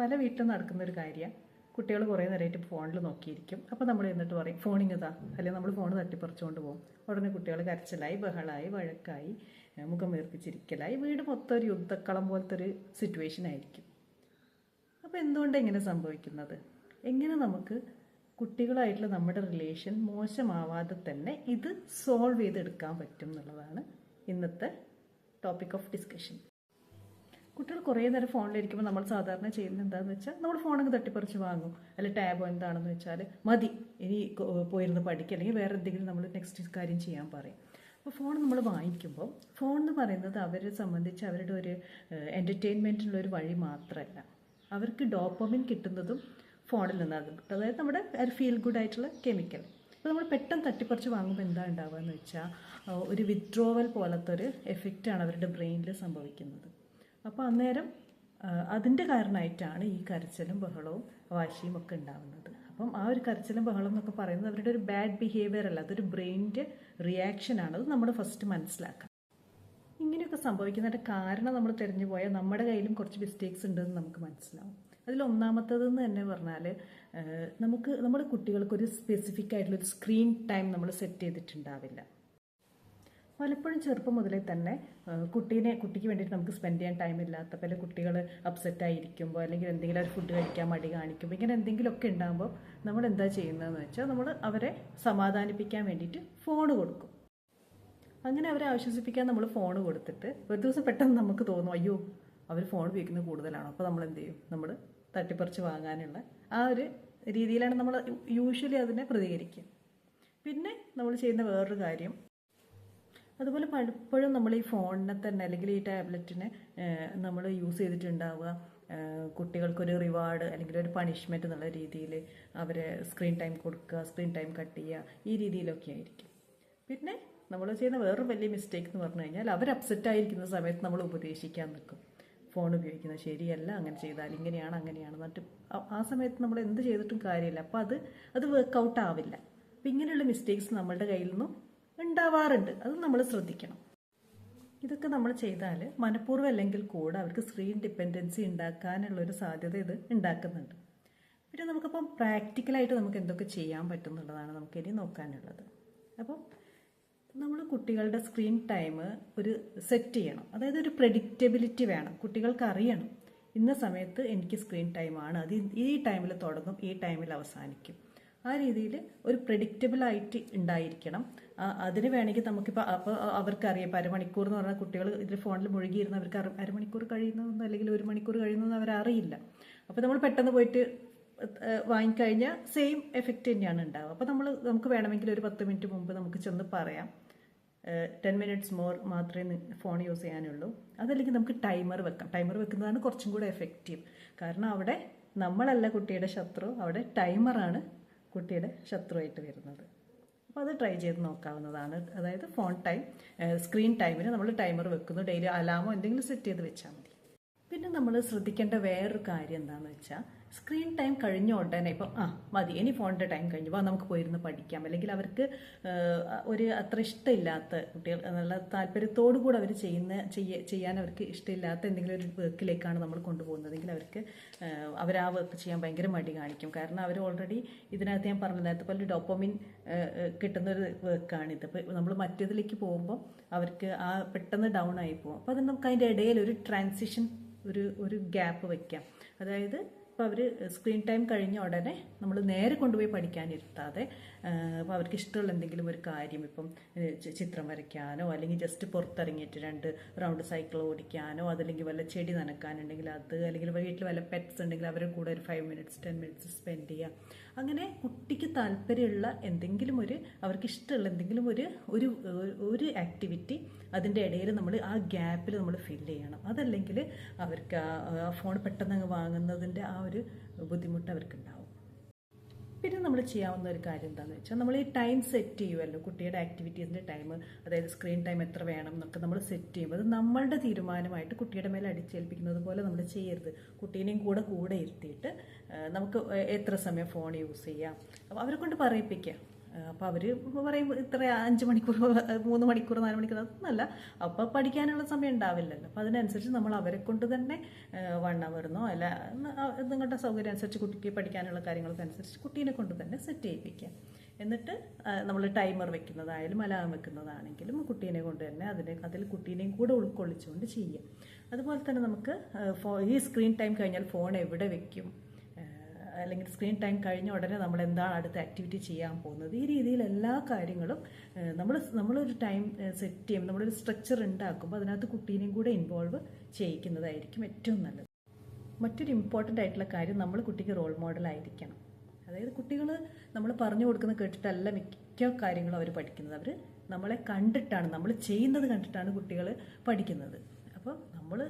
പല വീട്ടിലും നടക്കുന്ന ഒരു കാര്യമാണ് കുട്ടികൾ കുറേ നേരമായിട്ട് ഫോണിൽ നോക്കിയിരിക്കും. അപ്പോൾ നമ്മൾ എന്നിട്ട് പറയും ഫോണിങ്ങതാ അല്ലെങ്കിൽ നമ്മൾ ഫോൺ തട്ടിപ്പറിച്ചുകൊണ്ട് പോകും ഉടനെ കുട്ടികൾ കരച്ചിലായി ബഹളായി വഴക്കായി മുഖം വീർപ്പിച്ചിരിക്കലായി. വീട് മൊത്തം ഒരു യുദ്ധക്കളം പോലത്തെ ഒരു സിറ്റുവേഷൻ ആയിരിക്കും. അപ്പോൾ എന്തുകൊണ്ടാണ് ഇങ്ങനെ സംഭവിക്കുന്നത്? എങ്ങനെ നമുക്ക് കുട്ടികളായിട്ടുള്ള നമ്മുടെ റിലേഷൻ മോശമാവാതെ തന്നെ ഇത് സോൾവ് ചെയ്തെടുക്കാൻ പറ്റും എന്നുള്ളതാണ് ഇന്നത്തെ ടോപ്പിക് ഓഫ് ഡിസ്കഷൻ കുട്ടികൾ കുറേ നേരം ഫോണിലിരിക്കുമ്പോൾ നമ്മൾ സാധാരണ ചെയ്യുന്നത് എന്താണെന്ന് വെച്ചാൽ നമ്മൾ ഫോണൊക്കെ തട്ടിപ്പറിച്ച് വാങ്ങും. അല്ലെ ടാബോ എന്താണെന്ന് വെച്ചാൽ മതി. ഇനി പോയിരുന്ന് പഠിക്കുക അല്ലെങ്കിൽ വേറെ എന്തെങ്കിലും നമ്മൾ നെക്സ്റ്റ് കാര്യം ചെയ്യാൻ പറയും. അപ്പോൾ ഫോൺ നമ്മൾ വാങ്ങിക്കുമ്പോൾ ഫോൺ എന്ന് പറയുന്നത് അവരെ സംബന്ധിച്ച് അവരുടെ ഒരു എന്റർടൈൻമെന്റിനുള്ള ഒരു വഴി മാത്രമല്ല അവർക്ക് ഡോപ്പമിൻ കിട്ടുന്നതും ഫോണിൽ നിന്നാണ് അതായത് നമ്മുടെ ഒരു ഫീൽ ഗുഡ് ആയിട്ടുള്ള കെമിക്കൽ അപ്പോൾ നമ്മൾ പെട്ടെന്ന് തട്ടിപ്പറിച്ച് വാങ്ങുമ്പോൾ എന്താ ഉണ്ടാവുക എന്ന് വെച്ചാൽ ഒരു വിത്ഡ്രോവൽ പോലത്തെ ഒരു എഫക്റ്റാണ് അവരുടെ ബ്രെയിനിൽ സംഭവിക്കുന്നത്. അപ്പോൾ അന്നേരം അതിന്റെ കാരണമായിട്ടാണ് ഈ കരച്ചിലും ബഹളവും വാശിയും ഒക്കെ ഉണ്ടാവുന്നത്. അപ്പം ആ ഒരു കരച്ചിലും ബഹളം എന്നൊക്കെ പറയുന്നത് അവരുടെ ഒരു ബാഡ് ബിഹേവിയർ അല്ല അതൊരു ബ്രെയിനിന്റെ റിയാക്ഷനാണ് അത് നമ്മൾ ഫസ്റ്റ് മനസ്സിലാക്കാം ഇങ്ങനെയൊക്കെ സംഭവിക്കുന്നതിന്റെ കാരണം നമ്മൾ തിരഞ്ഞു പോയാൽ നമ്മുടെ കയ്യിലും കുറച്ച് മിസ്റ്റേക്സ് ഉണ്ടെന്ന് നമുക്ക് മനസ്സിലാവും. അതിൽ ഒന്നാമത്തതെന്ന് തന്നെ പറഞ്ഞാൽ നമുക്ക് നമ്മുടെ കുട്ടികൾക്ക് ഒരു സ്പെസിഫിക് ആയിട്ടുള്ള ഒരു സ്ക്രീൻ ടൈം നമ്മൾ സെറ്റ് ചെയ്തിട്ടുണ്ടാവില്ല. പലപ്പോഴും ചെറുപ്പം മുതലേ തന്നെ കുട്ടീനെ കുട്ടിക്ക് വേണ്ടിയിട്ട് നമുക്ക് സ്പെൻഡ് ചെയ്യാൻ ടൈം ഇല്ലാത്ത പല കുട്ടികൾ അപ്സെറ്റ് ആയിരിക്കുമ്പോൾ അല്ലെങ്കിൽ എന്തെങ്കിലും ഒരു ഫുഡ് കഴിക്കാൻ മടി കാണിക്കുമ്പോൾ ഇങ്ങനെ എന്തെങ്കിലുമൊക്കെ ഉണ്ടാകുമ്പോൾ നമ്മൾ എന്താ ചെയ്യുന്നതെന്ന് വെച്ചാൽ നമ്മൾ അവരെ സമാധാനിപ്പിക്കാൻ വേണ്ടിയിട്ട് ഫോൺ കൊടുക്കും. അങ്ങനെ അവരെ ആശ്വസിപ്പിക്കാൻ നമ്മൾ ഫോൺ കൊടുത്തിട്ട് ഒരു ദിവസം പെട്ടെന്ന് നമുക്ക് തോന്നും അയ്യോ അവർ ഫോൺ ഉപയോഗിക്കുന്നത് കൂടുതലാണ്? അപ്പോൾ നമ്മൾ എന്ത് ചെയ്യും? നമ്മൾ തട്ടിപ്പറിച്ച് വാങ്ങാനുള്ള ആ ഒരു രീതിയിലാണ് നമ്മൾ യൂഷ്വലി അതിനെ പ്രതികരിക്കുക. പിന്നെ നമ്മൾ ചെയ്യുന്ന വേറൊരു കാര്യം അതുപോലെ പലപ്പോഴും നമ്മൾ ഈ ഫോണിനെ തന്നെ അല്ലെങ്കിൽ ഈ ടാബ്ലറ്റിനെ നമ്മൾ യൂസ് ചെയ്തിട്ടുണ്ടാവുക. കുട്ടികൾക്കൊരു റിവാർഡ് അല്ലെങ്കിൽ ഒരു പണിഷ്മെന്റ് എന്നുള്ള രീതിയിൽ അവരെ സ്ക്രീൻ ടൈം കൊടുക്കുക സ്ക്രീൻ ടൈം കട്ട് ചെയ്യുക ഈ രീതിയിലൊക്കെ ആയിരിക്കും. പിന്നെ നമ്മൾ ചെയ്യുന്ന വേറൊരു വലിയ മിസ്റ്റേക്ക് എന്ന് പറഞ്ഞു കഴിഞ്ഞാൽ അവർ അപ്സെറ്റ് ആയിരിക്കുന്ന സമയത്ത് നമ്മൾ ഉപദേശിക്കാൻ നിൽക്കും. ഫോൺ ഉപയോഗിക്കുന്നത് ശരിയല്ല അങ്ങനെ ചെയ്താൽ ഇങ്ങനെയാണ് അങ്ങനെയാണ് എന്നിട്ട് ആ- സമയത്ത് നമ്മൾ എന്ത് ചെയ്തിട്ടും കാര്യമില്ല. അപ്പോൾ അത് അത് വർക്കൗട്ട് ആവില്ല. അപ്പം ഇങ്ങനെയുള്ള മിസ്റ്റേക്സ് നമ്മളുടെ കയ്യിൽ നിന്നും ഉണ്ടാവാറുണ്ട്. അത് നമ്മൾ ശ്രദ്ധിക്കണം. ഇതൊക്കെ നമ്മൾ ചെയ്താൽ മനഃപൂർവം അല്ലെങ്കിൽ കൂടെ അവർക്ക് സ്ക്രീൻ ഡിപ്പെൻഡൻസി ഉണ്ടാക്കാനുള്ള ഒരു സാധ്യത ഇത് ഉണ്ടാക്കുന്നുണ്ട്. പിന്നെ നമുക്കിപ്പം പ്രാക്ടിക്കലായിട്ട് നമുക്ക് എന്തൊക്കെ ചെയ്യാൻ പറ്റുന്നുള്ളതാണ് നമുക്കിനി നോക്കാനുള്ളത്. അപ്പം നമ്മൾ കുട്ടികളുടെ സ്ക്രീൻ ടൈം ഒരു സെറ്റ് ചെയ്യണം. അതായത് ഒരു പ്രഡിക്റ്റബിലിറ്റി വേണം. കുട്ടികൾക്ക് അറിയണം. ഇന്ന സമയത്ത് എനിക്ക് സ്ക്രീൻ ടൈമാണ് അത് ഈ ടൈമിൽ തുടങ്ങും ഈ ടൈമിൽ അവസാനിക്കും. ആ രീതിയിൽ ഒരു പ്രഡിക്റ്റബിളായിട്ട് ഉണ്ടായിരിക്കണം. അതിന് വേണമെങ്കിൽ നമുക്കിപ്പോൾ അപ്പോൾ അവർക്കറിയാം. അരമണിക്കൂർ എന്ന് പറഞ്ഞാൽ കുട്ടികൾ ഇതിൽ ഫോണിൽ മുഴുകിയിരുന്ന അവർക്ക് അര- അരമണിക്കൂർ കഴിയുന്നതെന്ന് അല്ലെങ്കിൽ ഒരു മണിക്കൂർ കഴിയുന്നതെന്ന് അവരറിയില്ല. അപ്പോൾ നമ്മൾ പെട്ടെന്ന് പോയിട്ട് വാങ്ങിക്കഴിഞ്ഞാൽ സെയിം എഫക്റ്റ് തന്നെയാണ് ഉണ്ടാവുക. അപ്പോൾ നമ്മൾ നമുക്ക് വേണമെങ്കിൽ ഒരു പത്ത് മിനിറ്റ് മുമ്പ് നമുക്ക് ചെന്ന് പറയാം. ടെൻ മിനിറ്റ്സ് മോർ മാത്രമേ ഫോൺ യൂസ് ചെയ്യാനുള്ളൂ. അതല്ലെങ്കിൽ നമുക്ക് ടൈമർ വെക്കാം. ടൈമർ വെക്കുന്നതാണ് കുറച്ചും കൂടെ എഫക്റ്റീവ്. കാരണം അവിടെ നമ്മളല്ല കുട്ടിയുടെ ശത്രു അവിടെ ടൈമറാണ് കുട്ടിയുടെ ശത്രുവായിട്ട് വരുന്നത്. അപ്പോൾ അത് ട്രൈ ചെയ്ത് നോക്കാവുന്നതാണ്. അതായത് ഫോൺ ടൈം സ്ക്രീൻ ടൈമിന് നമ്മൾ ടൈമർ വെക്കുന്നു. ഡെയിലി അലാമോ എന്തെങ്കിലും സെറ്റ് ചെയ്ത് വെച്ചാൽ മതി. പിന്നെ നമ്മൾ ശ്രദ്ധിക്കേണ്ട വേറൊരു കാര്യം എന്താണെന്ന് വെച്ചാൽ സ്ക്രീൻ ടൈം കഴിഞ്ഞ ഉടനെ ഇപ്പം ആ മതി ഇനി ഫോണിന്റെ ടൈം കഴിഞ്ഞു വാ നമുക്ക് പോയിരുന്ന് പഠിക്കാം. അല്ലെങ്കിൽ അവർക്ക് ഒരു അത്ര ഇഷ്ടമില്ലാത്ത കുട്ടികൾ നല്ല താല്പര്യത്തോടു കൂടെ അവർ ചെയ്യുന്ന ചെയ്യ ചെയ്യാൻ അവർക്ക് ഇഷ്ടമില്ലാത്ത എന്തെങ്കിലും ഒരു വർക്കിലേക്കാണ് നമ്മൾ കൊണ്ടുപോകുന്നതെങ്കിൽ അവർക്ക് അവർ ആ വർക്ക് ചെയ്യാൻ ഭയങ്കര മടി കാണിക്കും. കാരണം അവർ ഓൾറെഡി ഇതിനകത്ത് ഞാൻ പറഞ്ഞ നേരത്തെ പോലെ ഡോപ്പോമിൻ കിട്ടുന്ന ഒരു വർക്കാണിത് അപ്പോൾ നമ്മൾ മറ്റേതിലേക്ക് പോകുമ്പോൾ അവർക്ക് ആ പെട്ടെന്ന് ഡൗൺ ആയി പോകും. അപ്പോൾ അത് നമുക്ക് അതിന്റെ ഇടയിൽ ഒരു ട്രാൻസിഷൻ ഒരു ഒരു ഗ്യാപ്പ് വയ്ക്കാം അതായത് ഇപ്പോൾ അവർ സ്ക്രീൻ ടൈം കഴിഞ്ഞ ഉടനെ നമ്മൾ നേരെ കൊണ്ടുപോയി പഠിക്കാനിരുത്താതെ അപ്പോൾ അവർക്ക് ഇഷ്ടമുള്ള എന്തെങ്കിലും ഒരു കാര്യം ഇപ്പം ചിത്രം വരയ്ക്കാനോ അല്ലെങ്കിൽ ജസ്റ്റ് പുറത്തിറങ്ങിയിട്ട് രണ്ട് റൗണ്ട് സൈക്കിൾ ഓടിക്കാനോ അതല്ലെങ്കിൽ വല്ല ചെടി നനക്കാനുണ്ടെങ്കിൽ അത് അല്ലെങ്കിൽ വീട്ടിൽ വല്ല പെറ്റ്സ് ഉണ്ടെങ്കിൽ അവരുടെ കൂടെ ഒരു five minutes ten minutes spend ചെയ്യുക അങ്ങനെ കുട്ടിക്ക് താല്പര്യമുള്ള എന്തെങ്കിലും ഒരു അവർക്ക് ഇഷ്ടമുള്ള എന്തെങ്കിലും ഒരു ഒരു ഒരു ആക്ടിവിറ്റി അതിന്റെ ഇടയിൽ നമ്മൾ ആ ഗ്യാപ്പിൽ നമ്മൾ ഫില്ല് ചെയ്യണം. അതല്ലെങ്കിൽ അവർക്ക് ആ ഫോൺ പെട്ടെന്ന് അങ്ങ് വാങ്ങുന്നതിന്റെ ആ ഒരു ബുദ്ധിമുട്ട് അവർക്കുണ്ടാവും. പിന്നെ നമ്മൾ ചെയ്യാവുന്ന ഒരു കാര്യം എന്താണെന്ന് വെച്ചാൽ നമ്മൾ ഈ ടൈം സെറ്റ് ചെയ്യുമല്ലോ കുട്ടിയുടെ ആക്ടിവിറ്റീസിന്റെ ടൈം അതായത് സ്ക്രീൻ ടൈം എത്ര വേണം എന്നൊക്കെ നമ്മൾ സെറ്റ് ചെയ്യുമ്പോൾ അത് നമ്മളുടെ തീരുമാനമായിട്ട് കുട്ടിയുടെ മേലെ അടിച്ചേൽപ്പിക്കുന്നത് പോലെ നമ്മൾ ചെയ്യരുത്. കുട്ടീനെയും കൂടെ കൂടെ ഇരുത്തിയിട്ട് നമുക്ക് എത്ര സമയം ഫോൺ യൂസ് ചെയ്യാം? അപ്പോൾ അവരെ കൊണ്ട് പറയിപ്പിക്കുക അപ്പോൾ അവർ പറയും ഇത്ര അഞ്ച് മണിക്കൂർ മൂന്ന് മണിക്കൂർ നാല് മണിക്കൂർ അതൊന്നല്ല. അപ്പോൾ പഠിക്കാനുള്ള സമയം ഉണ്ടാവില്ലല്ലോ. അപ്പോൾ അതിനനുസരിച്ച് നമ്മൾ അവരെ കൊണ്ട് തന്നെ വൺ അവറിനോ അല്ല നിങ്ങളുടെ സൗകര്യം അനുസരിച്ച് കുട്ടിക്ക് പഠിക്കാനുള്ള കാര്യങ്ങൾക്ക് അനുസരിച്ച് കുട്ടീനെ കൊണ്ട് തന്നെ സെറ്റ് ചെയ്യിപ്പിക്കുക. എന്നിട്ട് നമ്മൾ ടൈമർ വെക്കുന്നതായാലും അലാം വെക്കുന്നതാണെങ്കിലും കുട്ടീനെ കൊണ്ട് തന്നെ അതിനെ അതിൽ കുട്ടീനെയും കൂടെ ഉൾക്കൊള്ളിച്ചുകൊണ്ട് ചെയ്യുക. അതുപോലെ തന്നെ നമുക്ക് ഈ സ്ക്രീൻ ടൈം കഴിഞ്ഞാൽ ഫോൺ എവിടെ വെക്കും? അല്ലെങ്കിൽ സ്ക്രീൻ ടൈം കഴിഞ്ഞ ഉടനെ നമ്മൾ എന്താണ് അടുത്ത ആക്ടിവിറ്റി ചെയ്യാൻ പോകുന്നത്? ഈ രീതിയിൽ എല്ലാ കാര്യങ്ങളും നമ്മൾ നമ്മളൊരു ടൈം സെറ്റ് ചെയ്യും. നമ്മളൊരു സ്ട്രക്ചർ ഉണ്ടാക്കുമ്പോൾ അതിനകത്ത് കുട്ടീനെയും കൂടെ ഇൻവോൾവ് ചെയ്യിക്കുന്നതായിരിക്കും ഏറ്റവും നല്ലത്. മറ്റൊരു ഇമ്പോർട്ടന്റ് ആയിട്ടുള്ള കാര്യം നമ്മൾ കുട്ടിക്ക് റോൾ മോഡൽ ആയിരിക്കണം. അതായത് കുട്ടികൾ നമ്മൾ പറഞ്ഞു കൊടുക്കുന്ന കേട്ടിട്ടല്ല മിക്ക കാര്യങ്ങളും അവർ പഠിക്കുന്നത്. അവർ നമ്മളെ കണ്ടിട്ടാണ് നമ്മൾ ചെയ്യുന്നത് കണ്ടിട്ടാണ് കുട്ടികൾ പഠിക്കുന്നത്. അപ്പോൾ നമ്മൾ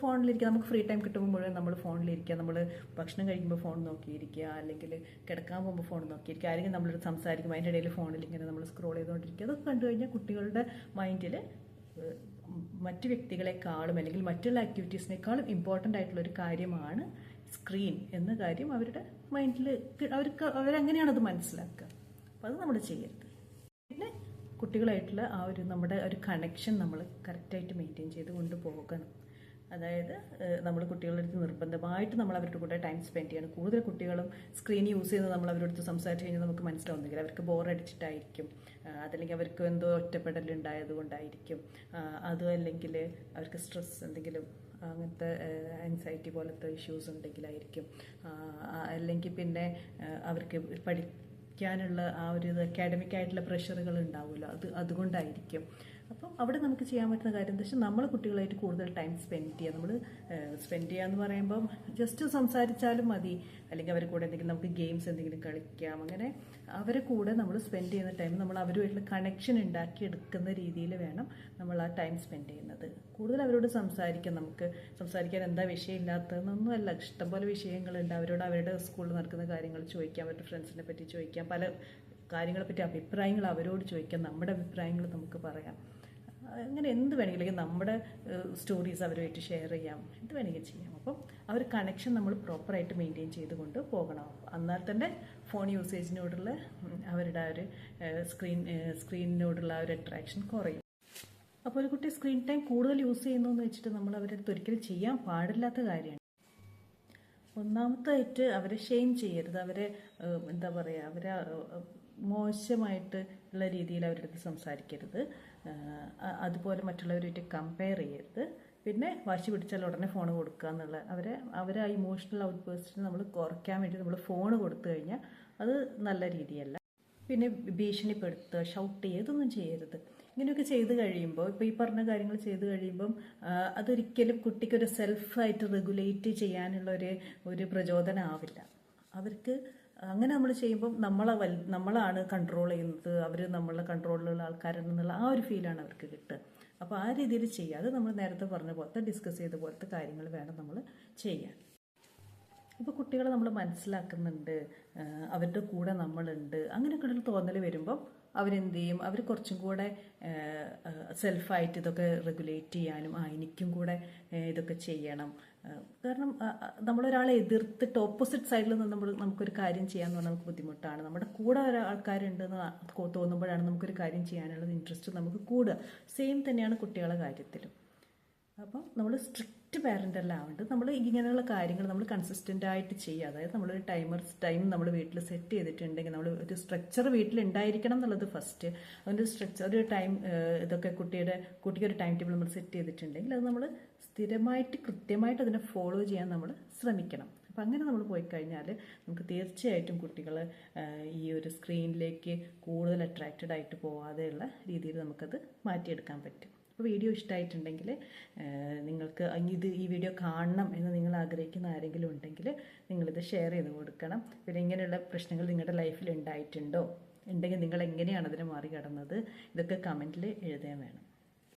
ഫോണിലിരിക്കുക. നമുക്ക് ഫ്രീ ടൈം കിട്ടുമ്പോൾ മുഴുവൻ നമ്മൾ ഫോണിലിരിക്കുക. നമ്മൾ ഭക്ഷണം കഴിക്കുമ്പോൾ ഫോൺ നോക്കിയിരിക്കുക. അല്ലെങ്കിൽ കിടക്കാൻ പോകുമ്പോൾ ഫോൺ നോക്കിയിരിക്കുക. അല്ലെങ്കിൽ നമ്മളൊരു സംസാരിക്കുമ്പോൾ അതിന്റെ ഇടയിൽ ഫോണിൽ ഇങ്ങനെ നമ്മൾ സ്ക്രോൾ ചെയ്തുകൊണ്ടിരിക്കുക. അതൊക്കെ കണ്ടു കഴിഞ്ഞാൽ കുട്ടികളുടെ മൈൻഡിൽ മറ്റ് വ്യക്തികളെക്കാളും അല്ലെങ്കിൽ മറ്റുള്ള ആക്ടിവിറ്റീസിനേക്കാളും ഇമ്പോർട്ടന്റ് ആയിട്ടുള്ള ഒരു കാര്യമാണ് സ്ക്രീൻ എന്ന കാര്യം അവരുടെ മൈൻഡിൽ അവർക്ക് അവരങ്ങനെയാണത് മനസ്സിലാക്കുക. അപ്പോൾ അത് നമ്മൾ ചെയ്യരുത്. പിന്നെ കുട്ടികളായിട്ടുള്ള ആ ഒരു നമ്മുടെ ഒരു കണക്ഷൻ നമ്മൾ കറക്റ്റായിട്ട് മെയിന്റെയിൻ ചെയ്ത് കൊണ്ടുപോകണം അതായത് നമ്മൾ കുട്ടികളുടെ അടുത്ത് നിർബന്ധമായിട്ട് നമ്മൾ അവരുടെ കൂടെ ടൈം സ്പെൻഡ് ചെയ്യണം. കൂടുതൽ കുട്ടികളും സ്ക്രീൻ യൂസ് ചെയ്യുന്നത് നമ്മൾ അവരുടെ അടുത്ത് സംസാരിച്ച് കഴിഞ്ഞാൽ നമുക്ക് മനസ്സിലാവുന്നെങ്കിൽ അവർക്ക് ബോറടിച്ചിട്ടായിരിക്കും അതല്ലെങ്കിൽ അവർക്ക് എന്തോ ഒറ്റപ്പെടലുണ്ടായത് കൊണ്ടായിരിക്കും. അതും അല്ലെങ്കിൽ അവർക്ക് സ്ട്രെസ് എന്തെങ്കിലും അങ്ങനത്തെ ആൻസൈറ്റി പോലത്തെ ഇഷ്യൂസ് ഉണ്ടെങ്കിലായിരിക്കും. അല്ലെങ്കിൽ പിന്നെ അവർക്ക് പഠിക്കാനുള്ള ആ ഒരു അക്കാഡമിക് ആയിട്ടുള്ള പ്രഷറുകൾ ഉണ്ടാവുമല്ലോ. അത് അതുകൊണ്ടായിരിക്കും. അപ്പം അവിടെ നമുക്ക് ചെയ്യാൻ പറ്റുന്ന കാര്യം എന്താ വെച്ചാൽ നമ്മൾ കുട്ടികളായിട്ട് കൂടുതൽ ടൈം സ്പെൻഡ് ചെയ്യുക. നമ്മൾ സ്പെൻഡ് ചെയ്യുക എന്ന് പറയുമ്പം ജസ്റ്റ് സംസാരിച്ചാലും മതി. അല്ലെങ്കിൽ അവരെ കൂടെ എന്തെങ്കിലും നമുക്ക് ഗെയിംസ് എന്തെങ്കിലും കളിക്കാം. അങ്ങനെ അവരെ കൂടെ നമ്മൾ സ്പെൻഡ് ചെയ്യുന്ന ടൈം നമ്മൾ അവരുമായിട്ടുള്ള കണക്ഷൻ ഉണ്ടാക്കി എടുക്കുന്ന രീതിയിൽ വേണം നമ്മൾ ആ ടൈം സ്പെൻഡ് ചെയ്യുന്നത്. കൂടുതൽ അവരോട് സംസാരിക്കാം. നമുക്ക് സംസാരിക്കാൻ എന്താ വിഷയമില്ലാത്തതെന്നൊന്നും അല്ല. ഇഷ്ടംപോലെ വിഷയങ്ങളുണ്ട്. അവരോട് അവരുടെ സ്കൂളിൽ നടക്കുന്ന കാര്യങ്ങൾ ചോദിക്കാം. അവരുടെ ഫ്രണ്ട്സിനെ പറ്റി ചോദിക്കാം. പല കാര്യങ്ങളെപ്പറ്റി അഭിപ്രായങ്ങൾ അവരോട് ചോദിക്കാം. നമ്മുടെ അഭിപ്രായങ്ങൾ നമുക്ക് പറയാം. അങ്ങനെ എന്ത് വേണമെങ്കിലും നമ്മുടെ സ്റ്റോറീസ് അവരുമായിട്ട് ഷെയർ ചെയ്യാം എന്ത് വേണമെങ്കിലും ചെയ്യാം. അപ്പം ആ ഒരു കണക്ഷൻ നമ്മൾ പ്രോപ്പറായിട്ട് മെയിന്റെയിൻ ചെയ്തുകൊണ്ട് പോകണം. എന്നാൽ തന്നെ ഫോൺ യൂസേജിനോടുള്ള അവരുടെ ആ ഒരു സ്ക്രീൻ സ്ക്രീനിനോടുള്ള ആ ഒരു അട്രാക്ഷൻ കുറയും. അപ്പോൾ ഒരു കുട്ടി സ്ക്രീൻ ടൈം കൂടുതൽ യൂസ് ചെയ്യുന്നു എന്ന് വെച്ചിട്ട് നമ്മൾ അവരുടെ അടുത്ത് ഒരിക്കലും ചെയ്യാൻ പാടില്ലാത്ത കാര്യമാണ്. ഒന്നാമത്തായിട്ട് അവരെ ഷെയിം ചെയ്യരുത്. അവരെ എന്താ പറയുക അവരെ മോശമായിട്ട് ഉള്ള രീതിയിൽ അവരുടെ അടുത്ത് സംസാരിക്കരുത്. അതുപോലെ മറ്റുള്ളവരുമായിട്ട് കമ്പയർ ചെയ്യരുത്. പിന്നെ വാശി പിടിച്ചാൽ ഉടനെ ഫോൺ കൊടുക്കുക എന്നുള്ള അവരെ അവരെ ആ ഇമോഷണൽ ഔട്ട് പേഴ്സിന് നമ്മൾ കുറയ്ക്കാൻ വേണ്ടി നമ്മൾ ഫോൺ കൊടുത്തു കഴിഞ്ഞാൽ അത് നല്ല രീതിയല്ല. പിന്നെ ഭീഷണിപ്പെടുത്തുക ഷൗട്ട് ചെയ്യുക ഇതൊന്നും ചെയ്യരുത്. ഇങ്ങനെയൊക്കെ ചെയ്ത് കഴിയുമ്പോൾ ഇപ്പോൾ ഈ പറഞ്ഞ കാര്യങ്ങൾ ചെയ്ത് കഴിയുമ്പം അതൊരിക്കലും കുട്ടിക്കൊരു സെൽഫായിട്ട് റെഗുലേറ്റ് ചെയ്യാനുള്ള ഒരു ഒരു പ്രചോദനം ആവില്ല. അവർക്ക് അങ്ങനെ നമ്മൾ ചെയ്യുമ്പം നമ്മളെ വൽ നമ്മളാണ് കൺട്രോൾ ചെയ്യുന്നത്. അവർ നമ്മളെ കൺട്രോളിലുള്ള ആൾക്കാരാണെന്നുള്ള ആ ഒരു ഫീലാണ് അവർക്ക് കിട്ടുക. അപ്പോൾ ആ രീതിയിൽ ചെയ്യാതെ നമ്മൾ നേരത്തെ പറഞ്ഞ പോലത്തെ ഡിസ്കസ് ചെയ്ത പോലത്തെ കാര്യങ്ങൾ വേണം നമ്മൾ ചെയ്യാൻ. ഇപ്പോൾ കുട്ടികളെ നമ്മൾ മനസ്സിലാക്കുന്നുണ്ട്. അവരുടെ കൂടെ നമ്മളുണ്ട്. അങ്ങനെയൊക്കെയുള്ള തോന്നൽ വരുമ്പം അവരെന്ത് ചെയ്യും? അവർ കുറച്ചും കൂടെ സെൽഫായിട്ട് ഇതൊക്കെ റെഗുലേറ്റ് ചെയ്യാനും ആ എനിക്കും കൂടെ ഇതൊക്കെ ചെയ്യണം. കാരണം നമ്മളൊരാളെ എതിർത്തിട്ട് ഓപ്പോസിറ്റ് സൈഡിൽ നിന്ന് നമ്മൾ നമുക്കൊരു കാര്യം ചെയ്യാന്ന് പറഞ്ഞാൽ നമുക്ക് ബുദ്ധിമുട്ടാണ്. നമ്മുടെ കൂടെ ഒരാൾക്കാരുണ്ടെന്ന് തോന്നുമ്പോഴാണ് നമുക്കൊരു കാര്യം ചെയ്യാനുള്ള ഇൻട്രസ്റ്റ് നമുക്ക് കൂടുക. സെയിം തന്നെയാണ് കുട്ടികളുടെ കാര്യത്തിലും. അപ്പം നമ്മൾ സ്ട്രിക്റ്റ് പാരന്റ് അല്ല ആവേണ്ടത് നമ്മൾ ഇങ്ങനെയുള്ള കാര്യങ്ങൾ നമ്മൾ കൺസിസ്റ്റന്റ് ആയിട്ട് ചെയ്യുക. അതായത് നമ്മളൊരു ടൈമർ ടൈം നമ്മൾ വീട്ടിൽ സെറ്റ് ചെയ്തിട്ടുണ്ടെങ്കിൽ നമ്മൾ ഒരു സ്ട്രക്ചർ വീട്ടിൽ ഉണ്ടായിരിക്കണം എന്നുള്ളത് ഫസ്റ്റ് അതിന്റെ സ്ട്രക്ചർ ഒരു ടൈം ഇതൊക്കെ കുട്ടിയുടെ കുട്ടിക്ക് ഒരു ടൈം ടേബിൾ നമ്മൾ സെറ്റ് ചെയ്തിട്ടുണ്ടെങ്കിൽ അത് നമ്മൾ സ്ഥിരമായിട്ട് കൃത്യമായിട്ട് അതിനെ ഫോളോ ചെയ്യാൻ നമ്മൾ ശ്രമിക്കണം. അപ്പം അങ്ങനെ നമ്മൾ പോയി കഴിഞ്ഞാൽ നമുക്ക് തീർച്ചയായിട്ടും കുട്ടികൾ ഈ ഒരു സ്ക്രീനിലേക്ക് കൂടുതൽ അട്രാക്റ്റഡ് ആയിട്ട് പോവാതെയുള്ള രീതിയിൽ നമുക്കത് മാറ്റിയെടുക്കാൻ പറ്റും. അപ്പോൾ വീഡിയോ ഇഷ്ടമായിട്ടുണ്ടെങ്കിൽ നിങ്ങൾക്ക് ഇത് ഈ വീഡിയോ കാണണം എന്ന് നിങ്ങൾ ആഗ്രഹിക്കുന്ന ആരെങ്കിലും ഉണ്ടെങ്കിൽ നിങ്ങളിത് ഷെയർ ചെയ്ത് കൊടുക്കണം. പിന്നെ ഇങ്ങനെയുള്ള പ്രശ്നങ്ങൾ നിങ്ങളുടെ ലൈഫിൽ ഉണ്ടായിട്ടുണ്ടോ? ഉണ്ടെങ്കിൽ നിങ്ങൾ എങ്ങനെയാണ് അതിനെ മറികടന്നത്? ഇതൊക്കെ കമന്റിൽ എഴുതാൻ വേണം.